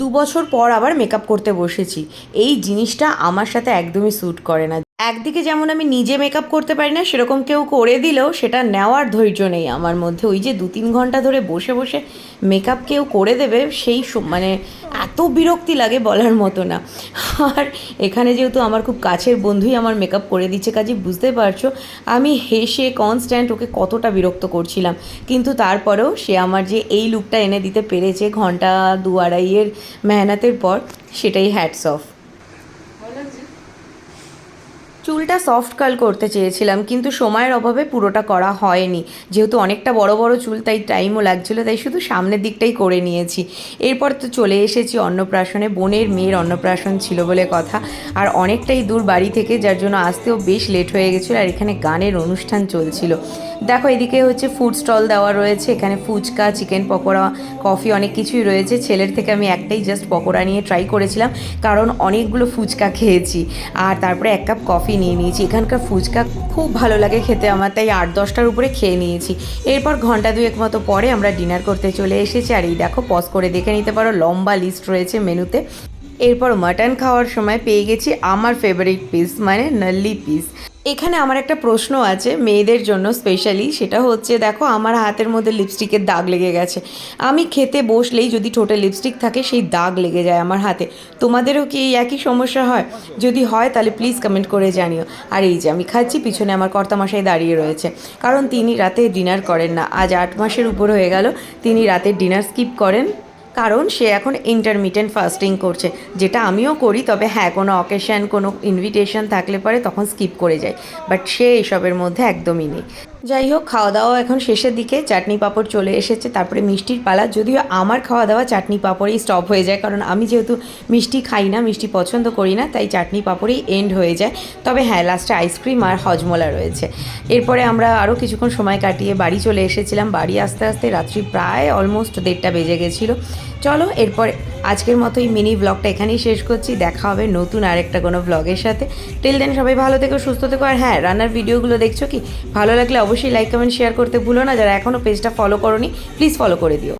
দু বছর পর আবার মেকআপ করতে বসেছি। এই জিনিসটা আমার সাথে একদমই স্যুট করে না। একদিকে যেমন আমি নিজে মেকআপ করতে পারি না, সেরকম কেউ করে দিলেও সেটা নেওয়ার ধৈর্য নেই আমার মধ্যে। ওই যে দু তিন ঘণ্টা ধরে বসে বসে মেকআপ কেউ করে দেবে, সেই মানে এত বিরক্তি লাগে বলার মতো না। আর এখানে যেহেতু আমার খুব কাছের বন্ধুই আমার মেকআপ করে দিচ্ছে, কাজে বুঝতে পারছ, আমি হেসে কনস্ট্যান্ট ওকে কতটা বিরক্ত করছিলাম। কিন্তু তারপরেও সে আমার যে এই লুকটা এনে দিতে পেরেছে ঘণ্টা দু আড়াইয়ের মেহনতের পর, সেটাই হ্যাটস অফ চুলটা সফট কাল করতে চেয়েছিলাম, কিন্তু সময়ের অভাবে পুরোটা করা হয়নি। যেহেতু অনেকটা বড় বড় চুল, তাই টাইমও লাগছিল, তাই শুধু সামনের দিকটাই করে নিয়েছি। এরপর তো চলে এসেছি অন্নপ্রাশনে, বোনের মেয়ের অন্নপ্রাশন ছিল বলে কথা। আর অনেকটাই দূর বাড়ি থেকে, যার জন্য আসতেও বেশ লেট হয়ে গেছিল, আর এখানে গানের অনুষ্ঠান চলছিল। দেখো, এদিকে হচ্ছে ফুড স্টল দেওয়া রয়েছে, এখানে ফুচকা চিকেন পকোড়া কফি অনেক কিছুই রয়েছে। ছেলের থেকে আমি একটাই জাস্ট পকোড়া নিয়ে ট্রাই করেছিলাম, কারণ অনেকগুলো ফুচকা খেয়েছি। আর তারপরে এক কাপ কফি নিয়ে নিয়েছি। এখানকার ফুচকা খুব ভালো লাগে খেতে, আমার তাই আট দশটার উপরে খেয়ে নিয়েছি। এরপর ঘণ্টা দুয়েক মতো পরে আমরা ডিনার করতে চলে এসেছি। আর এই দেখো পজ করে দেখে নিতে পারো, লম্বা লিস্ট রয়েছে মেনুতে এরপর মাটন খাওয়ার সময় পেয়ে গেছি আমার ফেভারিট পিস মানে নাল্লি পিস এখানে আমার একটা প্রশ্ন আছে মেয়েদের জন্য স্পেশালি সেটা হচ্ছে দেখো আমার হাতের মধ্যে লিপস্টিকের দাগ লেগে গেছে। আমি খেতে বসলেই যদি ঠোঁটে লিপস্টিক থাকে, সেই দাগ লেগে যায় আমার হাতে। তোমাদেরও কি এই একই সমস্যা হয়? যদি হয়, তাহলে প্লিজ কমেন্ট করে জানিও। আর এই যে আমি খাচ্ছি, পিছনে আমার কর্তামশাই দাঁড়িয়ে রয়েছে। কারণ তিনি রাতে ডিনার করেন না। আজ আট মাসের উপর হয়ে গেল, তিনি রাতে ডিনার স্কিপ করেন। কারণ সে এখন ইন্টারমিডিয়েন্ট ফাস্টিং করছে। যেটা আমিও করি, তবে হ্যাঁ কোনো অকেশন কোনো ইনভিটেশন থাকলে পরে তখন স্কিপ করে যায় বাট সে এসবের মধ্যে একদমই নেই। যাই হোক খাওয়া দাওয়া এখন শেষের দিকে। চাটনি পাঁপড় চলে এসেছে, তারপরে মিষ্টির পালা। যদিও আমার খাওয়া দাওয়া চাটনি পাঁপড়েই স্টপ হয়ে যায়, কারণ আমি যেহেতু মিষ্টি খাই না, মিষ্টি পছন্দ করি না, তাই চাটনি পাঁপড়েই এন্ড হয়ে যায়। তবে হ্যাঁ লাস্টে আইসক্রিম আর হজমোলা রয়েছে। এরপরে আমরা আরও কিছুক্ষণ সময় কাটিয়ে বাড়ি চলে এসেছিলাম। বাড়ি আসতে আসতে রাত্রি প্রায় অলমোস্ট দেড়টা বেজে গেছিল। চলো, এরপর আজকের মতো এই মিনি ব্লগটা এখানেই শেষ করছি। দেখা হবে নতুন আরেকটা কোনো ব্লগের সাথে। টিল দেন সবাই ভালো থেকো, সুস্থ থেকো। আর হ্যাঁ রান্নার ভিডিওগুলো দেখছ কি? ভালো লাগলে অবশ্যই লাইক কমেন্ট শেয়ার করতে ভুলো না। যারা এখনও পেজটা ফলো করো প্লিজ ফলো করে দিও।